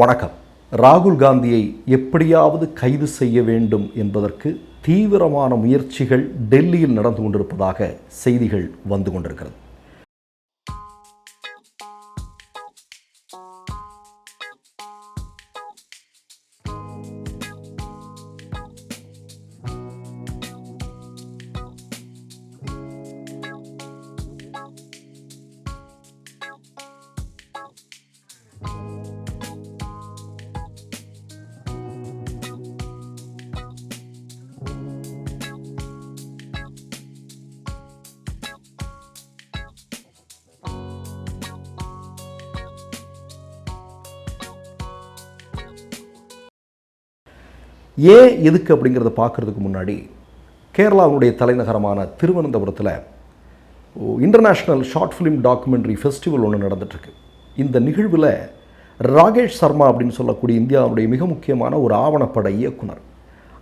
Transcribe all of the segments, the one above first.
வணக்கம். ராகுல் காந்தியை எப்படியாவது கைது செய்ய வேண்டும் என்பதற்கு தீவிரமான முயற்சிகள் டெல்லியில் நடந்து கொண்டிருப்பதாக செய்திகள் வந்து கொண்டிருக்கிறது. ஏன் எதுக்கு அப்படிங்கிறத பார்க்கறதுக்கு முன்னாடி கேரளாவுடைய தலைநகரமான திருவனந்தபுரத்தில் international short film documentary festival ஒன்று நடந்துட்டுருக்கு. இந்த நிகழ்வில் ராகேஷ் சர்மா அப்படின்னு சொல்லக்கூடிய இந்தியாவுடைய மிக முக்கியமான ஒரு ஆவணப்பட இயக்குனர்.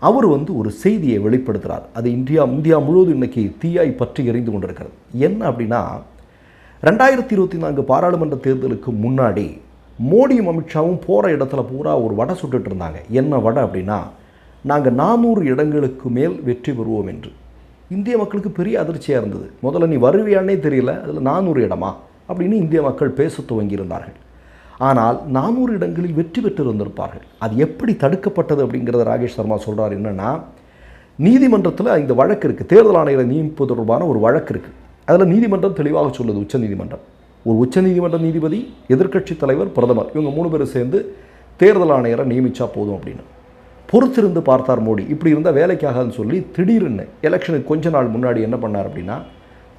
அவர் வந்து ஒரு செய்தியை வெளிப்படுத்துகிறார் அது இந்தியா இந்தியா முழுவதும் இன்னைக்கு தீயாய் பற்றி எரிந்து கொண்டிருக்கிறது. என்ன அப்படின்னா ரெண்டாயிரத்தி இருபத்தி நான்கு பாராளுமன்ற தேர்தலுக்கு முன்னாடி மோடியும் அமித்ஷாவும் போகிற இடத்துல பூரா ஒரு வடை சுட்டுட்டு இருந்தாங்க. என்ன வடை அப்படின்னா நாங்கள் நானூறு இடங்களுக்கு மேல் வெற்றி பெறுவோம் என்று. இந்திய மக்களுக்கு பெரிய அதிர்ச்சியாக இருந்தது. முதல்ல நீ வருவியானே தெரியல அதில் நானூறு இடமா? அப்படின்னு இந்திய மக்கள் பேச துவங்கியிருந்தார்கள். ஆனால் நானூறு இடங்களில் வெற்றி பெற்றிருந்திருப்பார்கள். அது எப்படி தடுக்கப்பட்டது அப்படிங்கிறத ராகேஷ் சர்மா சொல்கிறார் என்னென்னா நீதிமன்றத்தில் இந்த வழக்கு இருக்குது தேர்தல் ஆணையரை நியமிப்பது தொடர்பான ஒரு வழக்கு இருக்குது அதில் நீதிமன்றம் தெளிவாக சொல்லுது உச்சநீதிமன்றம் ஒரு உச்சநீதிமன்ற நீதிபதி எதிர்க்கட்சி தலைவர் பிரதமர் இவங்க மூணு பேரும் சேர்ந்து தேர்தல் ஆணையரை நியமித்தா போதும் அப்படின்னு. பொறுத்திருந்து பார்த்தார் மோடி. இப்படி இருந்தால் வேலைக்காகன்னு சொல்லி திடீர்னு எலெக்ஷனுக்கு கொஞ்ச நாள் முன்னாடி என்ன பண்ணார் அப்படின்னா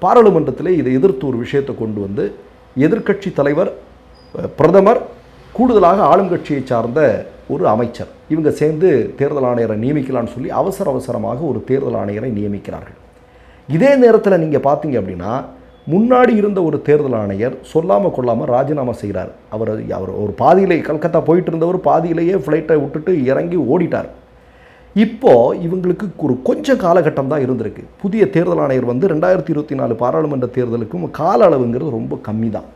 பாராளுமன்றத்தில் இதை எதிர்த்து ஒரு விஷயத்தை கொண்டு வந்து எதிர்க்கட்சி தலைவர் பிரதமர் கூடுதலாக ஆளும் கட்சியை சார்ந்த ஒரு அமைச்சர் இவங்க சேர்ந்து தேர்தல் ஆணையரை நியமிக்கலாம்னு சொல்லி அவசர அவசரமாக ஒரு தேர்தல் ஆணையரை நியமிக்கிறார்கள். இதே நேரத்தில் நீங்கள் பார்த்தீங்க அப்படின்னா முன்னாடி இருந்த ஒரு தேர்தல் ஆணையர் சொல்லாமல் கொள்ளாமல் ராஜினாமா செய்கிறார் அவர் அவர் ஒரு பாதியிலே கல்கத்தா போயிட்டு இருந்தவர் பாதியிலேயே ஃப்ளைட்டை விட்டுட்டு இறங்கி ஓடிட்டார். இப்போ இவங்களுக்கு ஒரு கொஞ்சம் காலகட்டம் தான் இருந்திருக்கு. புதிய தேர்தல் ஆணையர் வந்து ரெண்டாயிரத்தி இருபத்தி நாலு பாராளுமன்ற தேர்தலுக்கும் கால அளவுங்கிறது ரொம்ப கம்மி தான்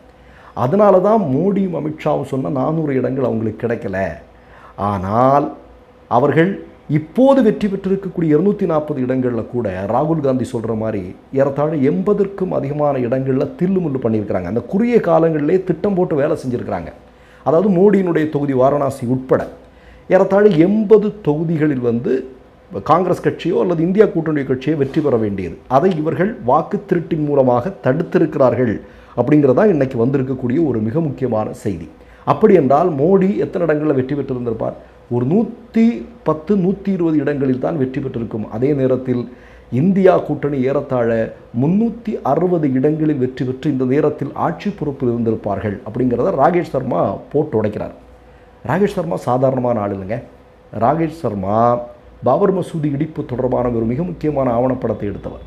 அதனால தான் மோடியும் அமித்ஷாவும் சொன்ன நானூறு இடங்கள் அவங்களுக்கு கிடைக்கல. ஆனால் அவர்கள் இப்போது வெற்றி பெற்றிருக்கக்கூடிய இருநூற்றி நாற்பது இடங்களில் கூட ராகுல் காந்தி சொல்கிற மாதிரி ஏறத்தாழ எண்பதற்கும் அதிகமான இடங்களில் தில்லுமுள்ளு பண்ணியிருக்கிறாங்க. அந்த குறுகிய காலங்களிலே திட்டம் போட்டு வேலை செஞ்சுருக்கிறாங்க. அதாவது மோடியினுடைய தொகுதி வாரணாசி உட்பட ஏறத்தாழ எண்பது தொகுதிகளில் வந்து காங்கிரஸ் கட்சியோ அல்லது இந்தியா கூட்டணி கட்சியோ வெற்றி பெற வேண்டியது. அதை இவர்கள் வாக்கு திருட்டின் மூலமாக தடுத்திருக்கிறார்கள் அப்படிங்கிறதா இன்றைக்கி வந்திருக்கக்கூடிய ஒரு மிக முக்கியமான செய்தி. அப்படி என்றால் மோடி எத்தனை இடங்களில் வெற்றி பெற்றிருந்திருப்பார்? ஒரு நூற்றி பத்து நூற்றி இருபது இடங்களில் தான் வெற்றி பெற்றிருக்கும். அதே நேரத்தில் இந்தியா கூட்டணி ஏறத்தாழ முன்னூற்றி அறுபது இடங்களில் வெற்றி பெற்று இந்த நேரத்தில் ஆட்சி பொறுப்பில் இருந்திருப்பார்கள் அப்படிங்கிறத ராகேஷ் சர்மா போட்டு உடைக்கிறார். ராகேஷ் சர்மா சாதாரணமான ஆள் இல்லைங்க. ராகேஷ் சர்மா பாபர் மசூதி இடிப்பு தொடர்பான ஒரு மிக முக்கியமான ஆவணப்படத்தை எடுத்தவர்.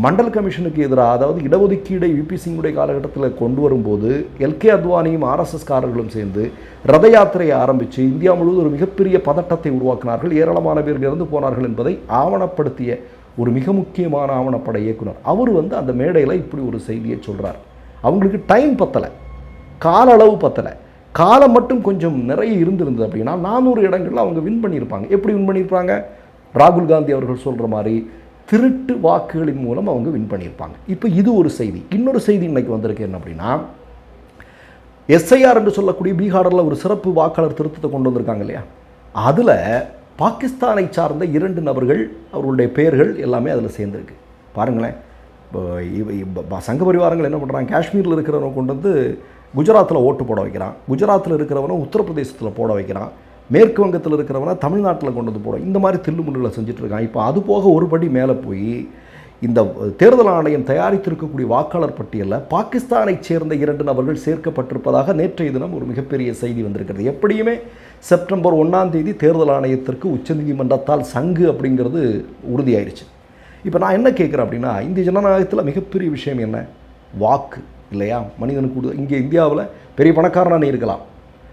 மண்டல் கமிஷனுக்கு எதிராக அதாவது இடஒதுக்கீடை விபி சிங்குடைய காலகட்டத்தில் கொண்டு வரும்போது எல்கே அத்வானியும் ஆர்எஸ்எஸ்காரர்களும் சேர்ந்து ரத யாத்திரையை ஆரம்பித்து இந்தியா முழுவதும் ஒரு மிகப்பெரிய பதட்டத்தை உருவாக்கினார்கள். ஏராளமான பேர் இறந்து போனார்கள் என்பதை ஆவணப்படுத்திய ஒரு மிக முக்கியமான ஆவணப்பட இயக்குனர். அவர் வந்து அந்த மேடையில் இப்படி ஒரு செய்தியை சொல்கிறார் அவங்களுக்கு டைம் பத்தலை கால அளவு பத்தலை. காலம் மட்டும் கொஞ்சம் நிறைய இருந்திருந்தது அப்படின்னா நானூறு இடங்களில் அவங்க வின் பண்ணியிருப்பாங்க. எப்படி வின் பண்ணியிருப்பாங்க? ராகுல் காந்தி அவர்கள் சொல்கிற மாதிரி திருட்டு வாக்குகளின் மூலம் அவங்க வின் பண்ணியிருப்பாங்க. இப்போ இது ஒரு செய்தி. இன்னொரு செய்தி இன்னைக்கு வந்திருக்கு என்ன அப்படின்னா எஸ்ஐஆர் என்று சொல்லக்கூடிய பீகாரில் ஒரு சிறப்பு வாக்காளர் திருத்தத்தை கொண்டு வந்திருக்காங்க இல்லையா? அதில் பாகிஸ்தானை சார்ந்த இரண்டு நபர்கள் அவர்களுடைய பெயர்கள் எல்லாமே அதில் சேர்ந்துருக்கு. பாருங்களேன். இப்போ சங்க பரிவாரங்கள் என்ன பண்ணுறாங்க காஷ்மீரில் இருக்கிறவங்க கொண்டு வந்து குஜராத்தில் ஓட்டு போட வைக்கிறான். குஜராத்தில் இருக்கிறவனை உத்தரப்பிரதேசத்தில் போட வைக்கிறான். மேற்கு வங்கத்தில் இருக்கிறவனை தமிழ்நாட்டில் கொண்டு வந்து போகிறோம் இந்த மாதிரி தில்லுமுல்லுகளை செஞ்சிட்ருக்கான் இப்போ அது போக ஒரு படி மேலே போய் இந்த தேர்தல் ஆணையம் தயாரித்திருக்கக்கூடிய வாக்காளர் பட்டியலில் பாகிஸ்தானைச் சேர்ந்த இரண்டு நபர்கள் சேர்க்கப்பட்டிருப்பதாக நேற்றைய தினம் ஒரு மிகப்பெரிய செய்தி வந்திருக்கிறது. எப்படியுமே செப்டம்பர் ஒன்றாம் தேதி தேர்தல் ஆணையத்திற்கு உச்சநீதிமன்றத்தால் சங்கு அப்படிங்கிறது உறுதியாயிருச்சு. இப்போ நான் என்ன கேட்குறேன் அப்படின்னா இந்திய ஜனநாயகத்தில் மிகப்பெரிய விஷயம் என்ன? வாக்கு இல்லையா? மனிதனுக்கு இங்கே இந்தியாவில் பெரிய பணக்காரனாக நீ இருக்கலாம்.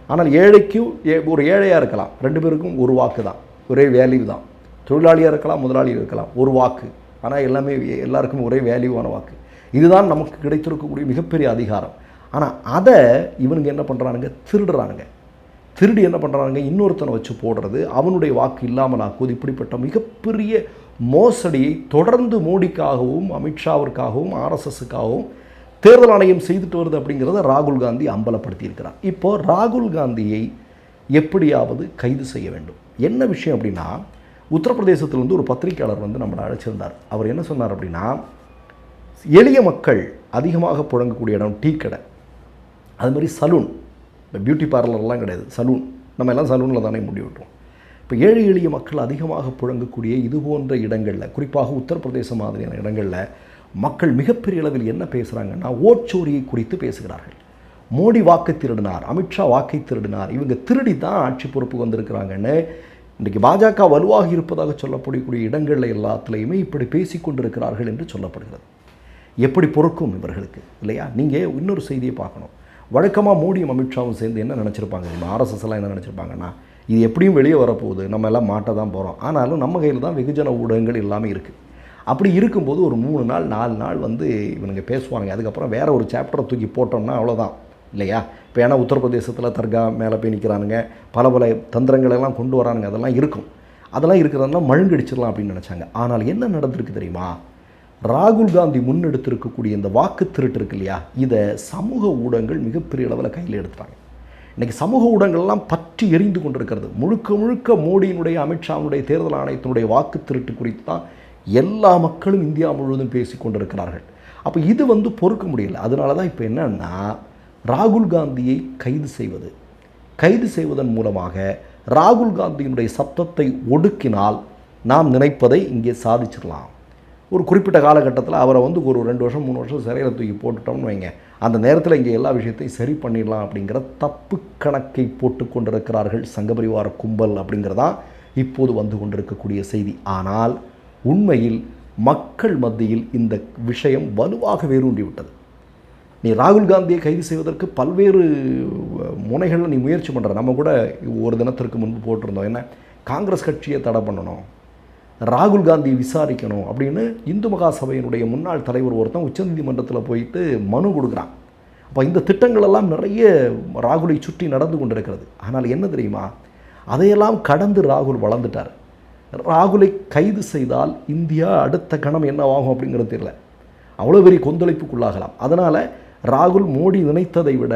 ஆனால் ஏழைக்கும் ஏ- ஒரு ஏழையாக இருக்கலாம். ரெண்டு பேருக்கும் ஒரு வாக்கு தான். ஒரே வேல்யூ தான். தொழிலாளியாக இருக்கலாம் முதலாளியாக இருக்கலாம். ஒரு வாக்கு. ஆனால் எல்லாமே எல்லாருக்கும் ஒரே வேல்யூவான வாக்கு. இதுதான் நமக்கு கிடைத்திருக்கக்கூடிய மிகப்பெரிய அதிகாரம். ஆனால் அதை இவனுங்க என்ன பண்ணுறானுங்க திருடுறானுங்க. திருடி என்ன பண்ணுறானுங்க இன்னொருத்தனை வச்சு போடுறது. அவனுடைய வாக்கு இல்லாமல் ஆக்குவது இப்படிப்பட்ட மிகப்பெரிய மோசடியை தொடர்ந்து மோடிக்காகவும் அமித்ஷாவிற்காகவும் ஆர்எஸ்எஸுக்காகவும் தேர்தல் ஆணையம் செய்துட்டு வருது அப்படிங்கிறத ராகுல் காந்தி அம்பலப்படுத்தியிருக்கிறார். இப்போ ராகுல் காந்தியை எப்படியாவது கைது செய்ய வேண்டும். என்ன விஷயம் அப்படின்னா உத்தரப்பிரதேசத்தில் வந்து ஒரு பத்திரிக்கையாளர் வந்து நம்மளை அழைச்சிருந்தார். அவர் என்ன சொன்னார் அப்படின்னா எளிய மக்கள் அதிகமாக புழங்கக்கூடிய இடம் டீ கடை. அது மாதிரி சலூன். இப்போ பியூட்டி பார்லர்லாம் கிடையாது. சலூன். நம்ம எல்லாம் சலூனில் தானே முடி விட்டுருவோம் இப்போ ஏழை எளிய மக்கள் அதிகமாக புழங்கக்கூடிய இது போன்ற இடங்களில் குறிப்பாக உத்தரப்பிரதேசம் மாதிரியான இடங்களில் மக்கள் மிகப்பெரிய அளவில் என்ன பேசுகிறாங்கன்னா ஓட்சோரியை குறித்து பேசுகிறார்கள். மோடி வாக்கை திருடினார் அமித்ஷா வாக்கை திருடினார் இவங்க திருடி தான் ஆட்சி பொறுப்புக்கு வந்திருக்கிறாங்கன்னு இன்றைக்கு பாஜக வலுவாக இருப்பதாக சொல்லப்படக்கூடிய இடங்களில் எல்லாத்துலேயுமே இப்படி பேசிக் கொண்டிருக்கிறார்கள் என்று சொல்லப்படுகிறது. எப்படி பொறுக்கும் இவர்களுக்கு இல்லையா? நீங்கள் இன்னொரு செய்தியை பார்க்கணும். வழக்கமாக மோடியும் அமித்ஷாவும் சேர்ந்து என்ன நினச்சிருப்பாங்க தெரியுமா? ஆர்எஸ்எஸ் எல்லாம் என்ன நினச்சிருப்பாங்கன்னா இது எப்படியும் வெளியே வரப்போகுது நம்ம எல்லாம் மாட்ட தான் போகிறோம் ஆனாலும் நம்ம கையில் தான் வெகுஜன ஊடகங்கள் எல்லாமே இருக்குது அப்படி இருக்கும்போது ஒரு மூணு நாள் நாலு நாள் வந்து இவனுங்க பேசுவாங்க அதுக்கப்புறம் வேறு ஒரு சாப்டரை தூக்கி போட்டோம்னா அவ்வளோதான் இல்லையா? இப்போ ஏன்னா உத்தரப்பிரதேசத்தில் தர்கா மேலே போய் நிற்கிறானுங்க பல பல தந்திரங்களெல்லாம் கொண்டு வரானுங்க. அதெல்லாம் இருக்கும். அதெல்லாம் இருக்கிறதெல்லாம் மழுங்கடிச்சிடலாம் அப்படின்னு நினச்சாங்க. ஆனால் என்ன நடந்திருக்கு தெரியுமா? ராகுல் காந்தி முன்னெடுத்திருக்கக்கூடிய இந்த வாக்கு திருட்டு இருக்கு இல்லையா? இதை சமூக ஊடகங்கள் மிகப்பெரிய அளவில் கையில் எடுத்துட்டாங்க. இன்றைக்கி சமூக ஊடகங்கள்லாம் பற்றி எரிந்து கொண்டிருக்கிறது. முழுக்க முழுக்க மோடியினுடைய அமித்ஷாவுடைய தேர்தல் ஆணையத்தினுடைய வாக்கு திருட்டு குறித்து தான் எல்லா மக்களும் இந்தியா முழுவதும் பேசி கொண்டிருக்கிறார்கள். அப்போ இது வந்து பொறுக்க முடியல. அதனால தான் இப்போ என்னன்னா ராகுல் காந்தியை கைது செய்வது. கைது செய்வதன் மூலமாக ராகுல் காந்தியினுடைய சத்தத்தை ஒடுக்கினால் நாம் நினைப்பதை இங்கே சாதிச்சிடலாம். ஒரு குறிப்பிட்ட காலகட்டத்தில் அவரை வந்து ஒரு ரெண்டு வருஷம் மூணு வருஷம் சிறையில் தூக்கி போட்டுட்டோம்னு வைங்க. அந்த நேரத்தில் இங்கே எல்லா விஷயத்தையும் சரி பண்ணிடலாம் அப்படிங்கிற தப்பு கணக்கை போட்டு கொண்டிருக்கிறார்கள் சங்கபரிவார கும்பல் அப்படிங்கிறதான் இப்போது வந்து கொண்டிருக்கக்கூடிய செய்தி. ஆனால் உண்மையில் மக்கள் மத்தியில் இந்த விஷயம் வலுவாக வேரூண்டிவிட்டது நீ ராகுல் காந்தியை கைது செய்வதற்கு பல்வேறு முனைகளில் நீ முயற்சி பண்ணுற நம்ம கூட ஒரு தினத்திற்கு முன்பு போட்டிருந்தோம். என்ன? காங்கிரஸ் கட்சியை தடை பண்ணணும். ராகுல் காந்தியை விசாரிக்கணும் அப்படின்னு இந்து மகா சபையினுடைய முன்னாள் தலைவர் ஒருத்தன் உச்சநீதிமன்றத்தில் போயிட்டு மனு கொடுக்குறான். அப்போ இந்த திட்டங்கள் எல்லாம் நிறைய ராகுலை சுற்றி நடந்து கொண்டிருக்கிறது. ஆனால் என்ன தெரியுமா? அதையெல்லாம் கடந்து ராகுல் வளர்ந்துட்டார். ராகுலை கைது செய்தால் இந்தியா அடுத்த கணம் என்னவாகும் அப்படிங்கிறது தெரியல. அவ்வளோ பெரிய கொந்தளிப்புக்குள்ளாகலாம். அதனால் ராகுல் மோடி நினைத்ததை விட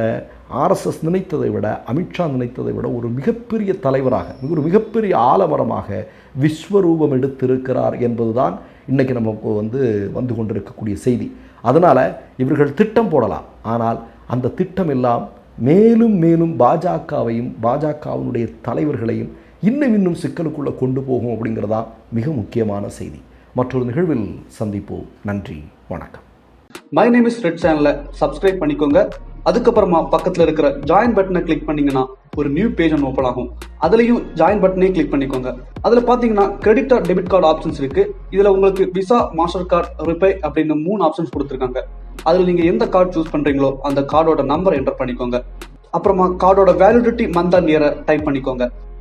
ஆர்எஸ்எஸ் நினைத்ததை விட அமித்ஷா நினைத்ததை விட ஒரு மிகப்பெரிய தலைவராக ஒரு மிகப்பெரிய ஆலமரமாக விஸ்வரூபம் எடுத்திருக்கிறார் என்பதுதான் இன்றைக்கி நமக்கு வந்து வந்து கொண்டிருக்கக்கூடிய செய்தி. அதனால் இவர்கள் திட்டம் போடலாம். ஆனால் அந்த திட்டம் எல்லாம் மேலும் மேலும் பாஜகவையும் பாஜகவினுடைய தலைவர்களையும் இன்னும் இன்னும் சிக்கலுக்குள்ளே கொண்டு போகும் அப்படிங்கிறதா மிக முக்கியமான செய்தி. மற்றொரு நிகழ்வில் சந்திப்போம். நன்றி வணக்கம். மை நேம் இஸ் ரெட் சேனலை சப்ஸ்கிரைப் பண்ணிக்கோங்க. அதுக்கப்புறமா பக்கத்தில் இருக்கிற ஜாயின் பட்டனை கிளிக் பண்ணீங்கன்னா ஒரு நியூ பேஜ் ஒன்று ஓப்பன் ஆகும். அதுலேயும் ஜாயின் பட்டனே கிளிக் பண்ணிக்கோங்க. அதில் பார்த்தீங்கன்னா credit or debit card options இருக்கு. இதில் உங்களுக்கு விசா மாஸ்டர் கார்டு ரிப்பே அப்படின்னு மூணு ஆப்ஷன்ஸ் கொடுத்துருக்காங்க. அதில் நீங்கள் எந்த கார்டு சூஸ் பண்ணுறீங்களோ அந்த கார்டோட நம்பர் என்டர் பண்ணிக்கோங்க. அப்புறமா கார்டோட வேலிடிட்டி மந்த் அண்ட் இயரை டைப் பண்ணிக்கோங்க.